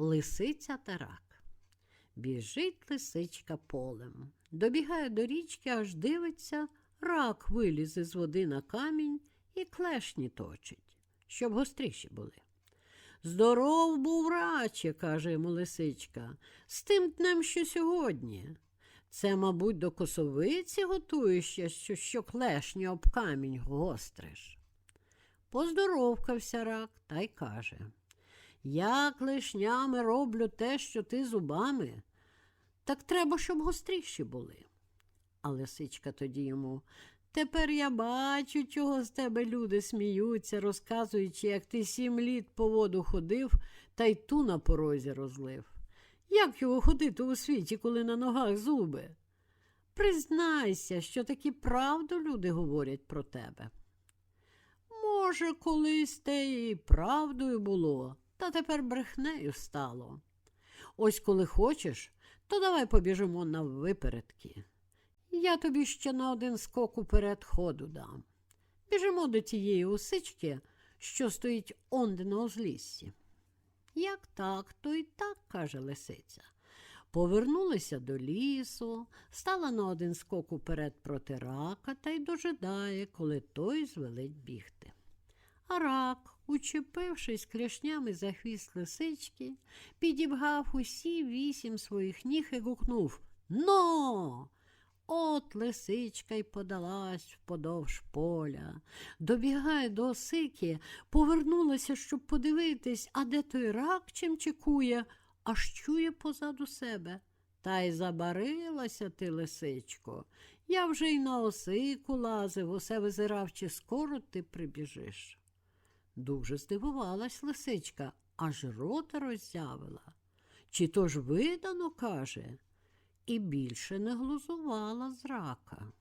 Лисиця та рак. Біжить лисичка полем. Добігає до річки, аж дивиться, рак виліз із води на камінь і клешні точить, щоб гостріші були. Здоров був раче, каже йому лисичка, з тим днем, що сьогодні. Це, мабуть, до косовиці готуєшся, що, що клешні об камінь гостриш. Поздоровкався рак та й каже Я клешнями роблю те, що ти зубами, так треба, щоб гостріші були. А лисичка тоді йому Тепер я бачу, чого з тебе люди сміються, розказуючи, як ти сім літ по воду ходив та й ту на порозі розлив. Як його ходити у світі, коли на ногах зуби? Признайся, що таки правду люди говорять про тебе. Може, колись те і правдою було, та тепер брехнею стало. Ось коли хочеш, то давай побіжимо на випередки. Я тобі ще на один скок уперед ходу дам. Біжимо до тієї усички, що стоїть онде на узліссі. Як так, то й так, каже лисиця. Повернулися до лісу, стала на один скок уперед проти рака та й дожидає, коли той звелить бігти. А рак, учепившись клешнями за хвіст лисички, підібгав усі вісім своїх ніг і гукнув Но! От лисичка й подалась вподовж поля. Добігає до осики, повернулася, щоб подивитись, а де той рак чим чекує, аж чує позаду себе. Та й забарилася ти, лисичко. Я вже й на осику лазив, усе визирав, чи скоро ти прибіжиш. Дуже здивувалась лисичка, аж рота роззявила. Чи то ж видано, каже, і більше не глузувала з рака.